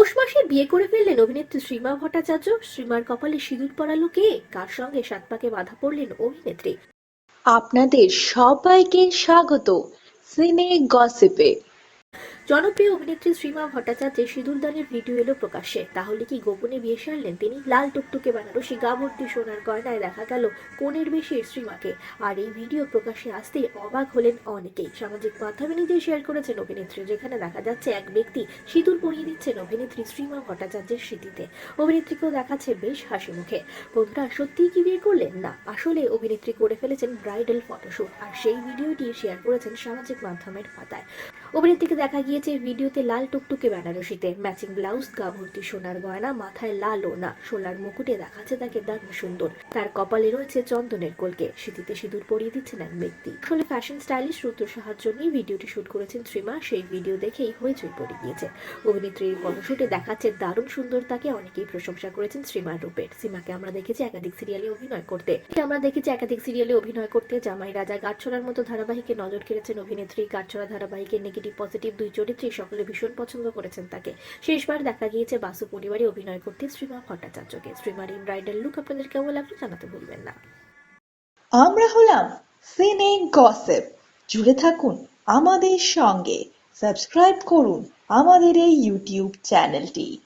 পৌষ মাসে বিয়ে করে ফেললেন অভিনেত্রী শ্রীমা ভট্টাচার্য। শ্রীমার কপালে সিঁদুর পড়ালো কে? কার সঙ্গে সাত পাকে বাধা পড়লেন অভিনেত্রী? আপনাদের সবাইকে স্বাগত। সিনে গসিপে। জনপ্রিয় অভিনেত্রী শ্রীমা ভট্টাচার্যের সিঁদুরদানের ভিডিও এলো প্রকাশ্যে। তাহলে কি গোপনে বিয়ে সারলেন তিনি? লাল টুকটুকে বেনারসি গা সোনার গয়নায় দেখা গেল কোনের বেশি শ্রীমাকে। আর এই ভিডিও প্রকাশ্যে আসতেই অবাক হলেন অনেকেই। সামাজিক মাধ্যমে নিজে শেয়ার করেছেন অভিনেত্রী, যেখানে দেখা যাচ্ছে এক ব্যক্তি সিঁদুর পরিয়ে দিচ্ছেন অভিনেত্রী শ্রীমা ভট্টাচার্যের স্মৃতিতে অভিনেত্রীকেও দেখাচ্ছে বেশ হাসি মুখে। বন্ধুরা সত্যিই কি বিয়ে করলেন? না, আসলে অভিনেত্রী করে ফেলেছেন ব্রাইডাল ফটোশুট আর সেই ভিডিওটি শেয়ার করেছেন সামাজিক মাধ্যমের পাতায়। অভিনেত্রীকে দেখা গিয়েছে ভিডিওতে লাল টুকটুকে বেনারসিতে। ম্যাচিং ব্লাউজ গা ভর্তি সোনার গয়না, মাথায় লাল ওনা, সোলার মুকুটে দেখাচ্ছে তাকে দারুণ সুন্দর। তার কপালে রয়েছে চন্দনের কোলকে। স্মৃতিতে সিঁদুর পরিয়ে দিচ্ছেন এক ব্যক্তি। আসলে ফ্যাশন স্টাইলিশ রুদ্র সাহার জন্যই ভিডিওটি শুট করেছেন শ্রীমা। সেই ভিডিও দেখেই হইচই পড়ে গিয়েছে। অভিনেত্রীর ফটোশুটে দেখাচ্ছে দারুণ সুন্দর তাকে অনেকেই প্রশংসা করেছেন শ্রীমার রূপের শ্রীমাকে আমরা দেখেছি একাধিক সিরিয়ালে অভিনয় করতে। আমরা দেখেছি একাধিক সিরিয়ালে অভিনয় করতে। জামাই রাজা গাছছড়ার মতো ধারাবাহিকে নজর কেড়েছেন অভিনেত্রী। গাছছড়া ধারাবাহিকের নেগেটিভ পজিটিভ দুই চরিত্রে সকলে ভীষণ পছন্দ করেছেন তাকে। শেষবার দেখা গিয়েছে বাসু পরিবারে অভিনয় করতে শ্রীমা ভট্টাচার্যকে। শ্রীমার এই ব্রাইডাল লুক আপনাদের কেমন লাগল জানাতে ভুলবেন না। আমরা হলাম সিনে গসিপ। জুড়ে থাকুন আমাদের সঙ্গে। সাবস্ক্রাইব করুন আমাদের এই ইউটিউব চ্যানেলটি।